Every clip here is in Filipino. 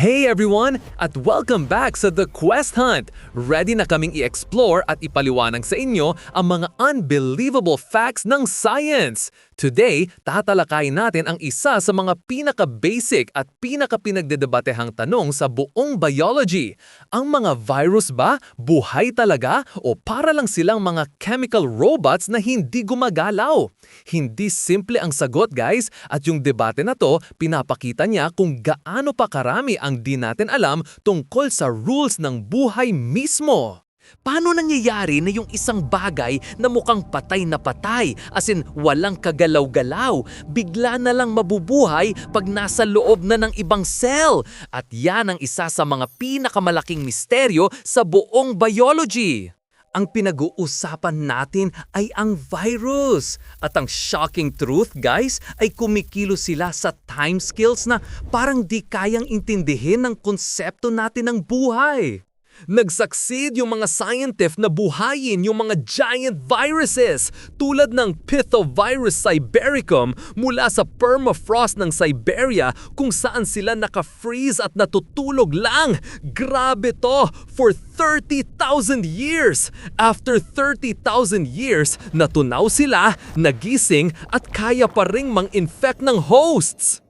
Hey everyone! At welcome back sa The Quest Hunt! Ready na kaming i-explore at ipaliwanag sa inyo ang mga unbelievable facts ng science! Today, tatalakayin natin ang isa sa mga pinaka-basic at pinaka-pinagdedebatehang tanong sa buong biology. Ang mga virus ba buhay talaga o para lang silang mga chemical robots na hindi gumagalaw? Hindi simple ang sagot guys at yung debate na to pinapakita niya kung gaano pa karami ang di natin alam tungkol sa rules ng buhay mismo. Paano nangyayari na yung isang bagay na mukhang patay na patay, as in walang kagalaw-galaw, bigla na lang mabubuhay pag nasa loob na ng ibang cell? At yan ang isa sa mga pinakamalaking misteryo sa buong biology. Ang pinag-uusapan natin ay ang virus. At ang shocking truth, guys, ay kumikilo sila sa timescales na parang di kayang intindihin ng konsepto natin ng buhay. Nagsucceed yung mga scientists na buhayin yung mga giant viruses tulad ng Pithovirus sibericum mula sa permafrost ng Siberia kung saan sila naka-freeze at natutulog lang. Grabe to! For 30,000 years! After 30,000 years, natunaw sila, nagising at kaya pa ring mang-infect ng hosts.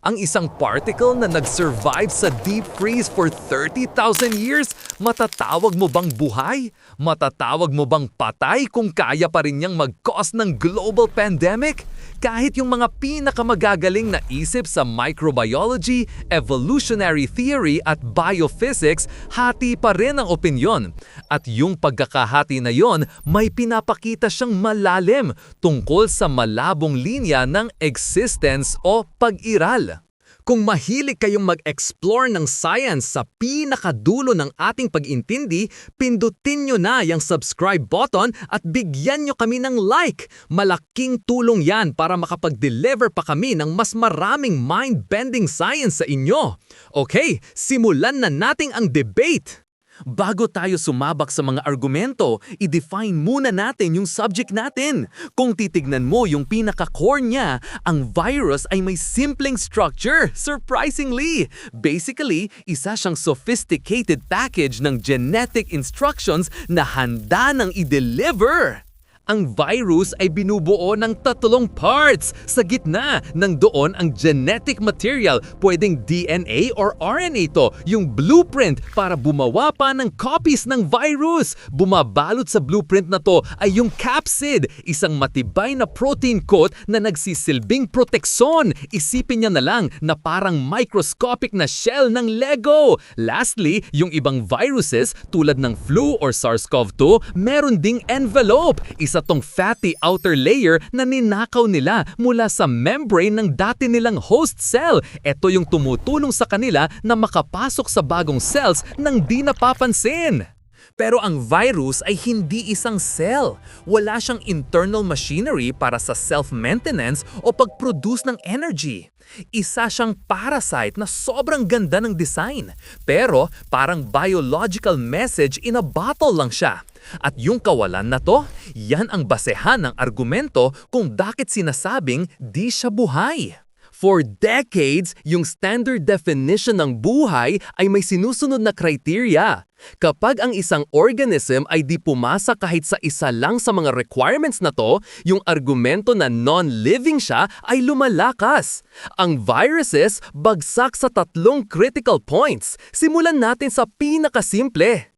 Ang isang particle na nag-survive sa deep freeze for 30,000 years, matatawag mo bang buhay? Matatawag mo bang patay kung kaya pa rin niyang mag-cause ng global pandemic? Kahit yung mga pinakamagagaling na isip sa microbiology, evolutionary theory at biophysics, hati pa rin ang opinyon. At yung pagkakahati na yon, may pinapakita siyang malalim tungkol sa malabong linya ng existence o pag-iral. Kung mahilig kayong mag-explore ng science sa pinakadulo ng ating pag-intindi, pindutin nyo na yung subscribe button at bigyan nyo kami ng like. Malaking tulong yan para makapag-deliver pa kami ng mas maraming mind-bending science sa inyo. Okay, simulan na nating ang debate! Bago tayo sumabak sa mga argumento, i-define muna natin yung subject natin. Kung titignan mo yung pinaka-core niya, ang virus ay may simpleng structure, surprisingly. Basically, isa siyang sophisticated package ng genetic instructions na handa nang i-deliver. Ang virus ay binubuo ng tatlong parts. Sa gitna, ng doon ang genetic material. Pwedeng DNA or RNA to, yung blueprint para bumawa pa ng copies ng virus. Bumabalot sa blueprint na to ay yung capsid, isang matibay na protein coat na nagsisilbing proteksyon. Isipin niya na lang na parang microscopic na shell ng Lego. Lastly, yung ibang viruses tulad ng flu or SARS-CoV-2, meron ding envelope, isa tong fatty outer layer na ninakaw nila mula sa membrane ng dati nilang host cell. Ito yung tumutulong sa kanila na makapasok sa bagong cells nang di napapansin. Pero ang virus ay hindi isang cell. Wala siyang internal machinery para sa self-maintenance o pag-produce ng energy. Isa siyang parasite na sobrang ganda ng design. Pero parang biological message in a bottle lang siya. At yung kawalan na to, yan ang basehan ng argumento kung bakit sinasabing di siya buhay. For decades, yung standard definition ng buhay ay may sinusunod na criteria. Kapag ang isang organism ay di pumasa kahit sa isa lang sa mga requirements na to, yung argumento na non-living siya ay lumalakas. Ang viruses bagsak sa tatlong critical points. Simulan natin sa pinakasimple.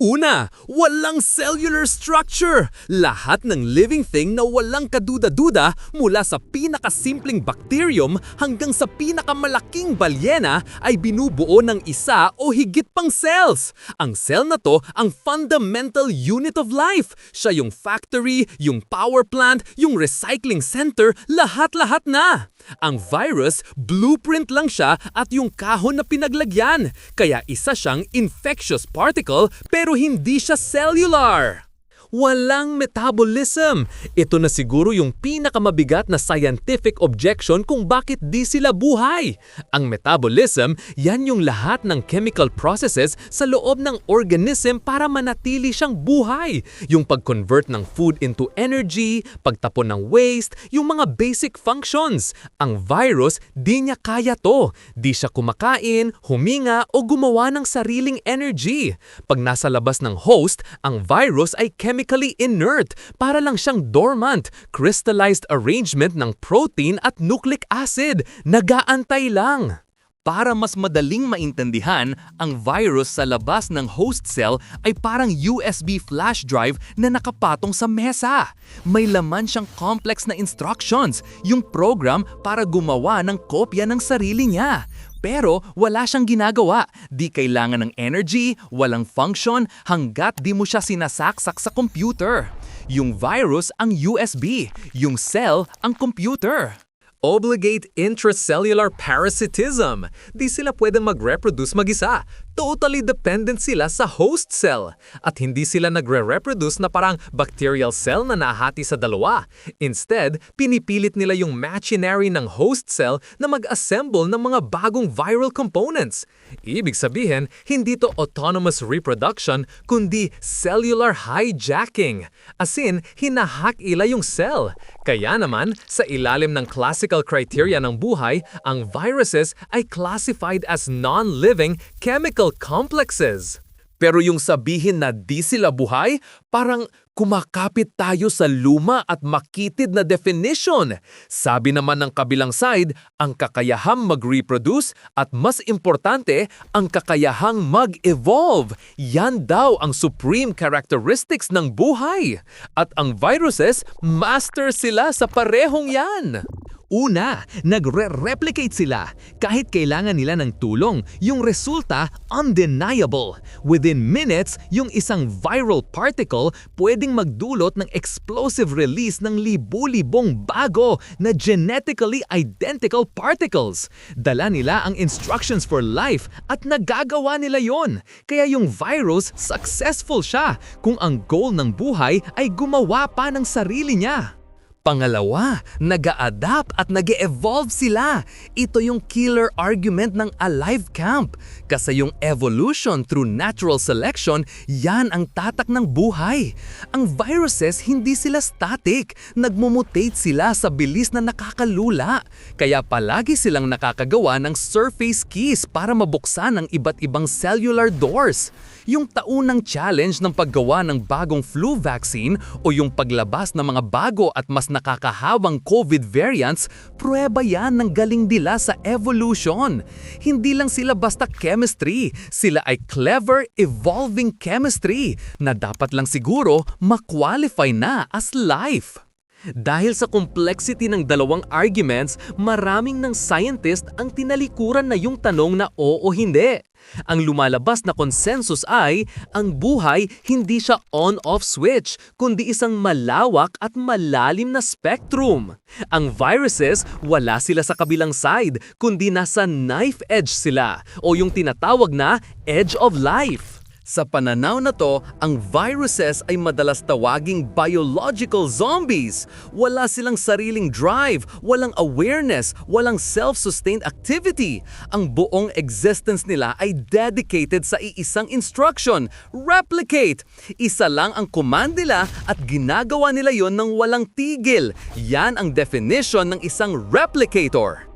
Una, walang cellular structure. Lahat ng living thing na walang kaduda-duda mula sa pinakasimpleng bacterium hanggang sa pinakamalaking balyena ay binubuo ng isa o higit pang cells. Ang cell na to ang fundamental unit of life. Siya yung factory, yung power plant, yung recycling center, lahat-lahat na. Ang virus, blueprint lang siya at yung kahon na pinaglagyan. Kaya isa siyang infectious particle pero hindi siya cellular. Walang metabolism. Ito na siguro yung pinakamabigat na scientific objection kung bakit di sila buhay. Ang metabolism, yan yung lahat ng chemical processes sa loob ng organism para manatili siyang buhay. Yung pag-convert ng food into energy, pagtapon ng waste, yung mga basic functions. Ang virus, di niya kaya to. Di siya kumakain, huminga o gumawa ng sariling energy. Pag nasa labas ng host, ang virus ay chemically inert para lang siyang dormant, crystallized arrangement ng protein at nucleic acid. Nagaantay lang. Para mas madaling maintindihan, ang virus sa labas ng host cell ay parang USB flash drive na nakapatong sa mesa. May laman siyang complex na instructions, yung program para gumawa ng kopya ng sarili niya. Pero wala siyang ginagawa. Di kailangan ng energy, walang function, hanggat di mo siya sinasaksak sa computer. Yung virus ang USB, yung cell ang computer. Obligate intracellular parasitism. Di sila pwedeng mag-reproduce mag-isa. Totally dependent sila sa host cell. At hindi sila nagre-reproduce na parang bacterial cell na nahati sa dalawa. Instead, pinipilit nila yung machinery ng host cell na mag-assemble ng mga bagong viral components. Ibig sabihin, hindi to autonomous reproduction, kundi cellular hijacking. As in, hinahack ila yung cell. Kaya naman, sa ilalim ng classical criteria ng buhay, ang viruses ay classified as non-living chemical complexes. Pero yung sabihin na di sila buhay, parang kumakapit tayo sa luma at makitid na definition. Sabi naman ng kabilang side, ang kakayahang mag-reproduce at mas importante, ang kakayahang mag-evolve. Yan daw ang supreme characteristics ng buhay. At ang viruses, master sila sa parehong yan. Una, nagre-replicate sila. Kahit kailangan nila ng tulong, yung resulta undeniable. Within minutes, yung isang viral particle pwedeng magdulot ng explosive release ng libu-libong bago na genetically identical particles. Dala nila ang instructions for life at nagagawa nila yon. Kaya yung virus, successful siya kung ang goal ng buhay ay gumawa pa ng sarili niya. Pangalawa, nag-a-adapt at nag evolve sila. Ito yung killer argument ng Alive Camp. Kasi yung evolution through natural selection, yan ang tatak ng buhay. Ang viruses, hindi sila static. Nagmumutate sila sa bilis na nakakalula. Kaya palagi silang nakakagawa ng surface keys para mabuksan ang iba't ibang cellular doors. Yung taunang challenge ng paggawa ng bagong flu vaccine o yung paglabas ng mga bago at mas nakakahawang COVID variants, prueba yan ng galing nila sa evolution. Hindi lang sila basta chemistry, sila ay clever, evolving chemistry na dapat lang siguro ma-qualify na as life. Dahil sa complexity ng dalawang arguments, maraming ng scientist ang tinalikuran na yung tanong na oo o hindi. Ang lumalabas na consensus ay, ang buhay hindi siya on-off switch, kundi isang malawak at malalim na spectrum. Ang viruses, wala sila sa kabilang side, kundi nasa knife edge sila, o yung tinatawag na edge of life. Sa pananaw na to, ang viruses ay madalas tawaging biological zombies. Wala silang sariling drive, walang awareness, walang self-sustained activity. Ang buong existence nila ay dedicated sa iisang instruction, replicate. Isa lang ang command nila at ginagawa nila yon ng walang tigil. Yan ang definition ng isang replicator.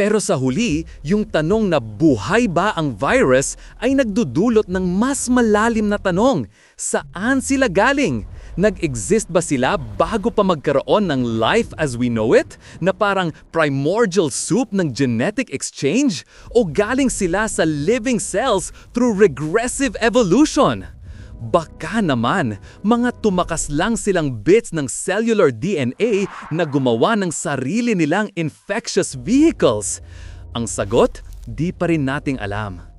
Pero sa huli, yung tanong na buhay ba ang virus ay nagdudulot ng mas malalim na tanong. Saan sila galing? Nag-exist ba sila bago pa magkaroon ng life as we know it? Na parang primordial soup ng genetic exchange? O galing sila sa living cells through regressive evolution? Baka naman, mga tumakas lang silang bits ng cellular DNA na gumawa ng sarili nilang infectious vehicles. Ang sagot, di pa rin nating alam.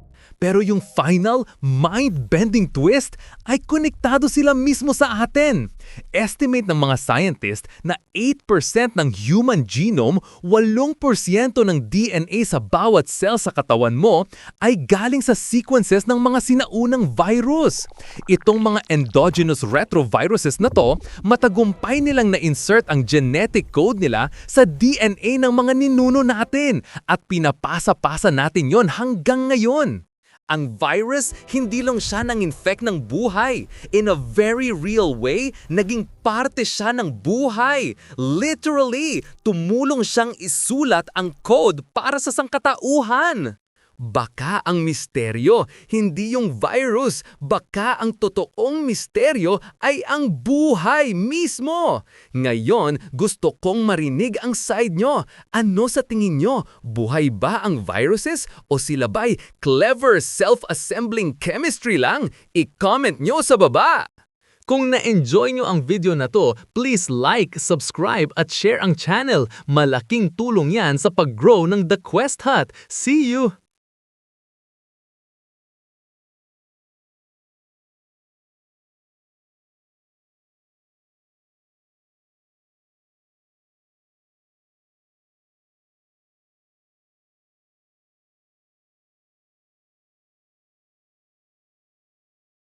Pero yung final, mind-bending twist ay konektado sila mismo sa atin. Estimate ng mga scientist na 8% ng human genome, 8% ng DNA sa bawat cell sa katawan mo ay galing sa sequences ng mga sinaunang virus. Itong mga endogenous retroviruses na to, matagumpay nilang na-insert ang genetic code nila sa DNA ng mga ninuno natin at pinapasa-pasa natin yon hanggang ngayon. Ang virus, hindi lang siya nang infect ng buhay. In a very real way, naging parte siya ng buhay. Literally, tumulong siyang isulat ang code para sa sangkatauhan. Baka ang misteryo, hindi yung virus. Baka ang totoong misteryo ay ang buhay mismo. Ngayon, gusto kong marinig ang side nyo. Ano sa tingin nyo? Buhay ba ang viruses o sila ba'y clever self-assembling chemistry lang? I-comment nyo sa baba! Kung na-enjoy nyo ang video na to, please like, subscribe at share ang channel. Malaking tulong yan sa pag-grow ng The Quest Hut. See you!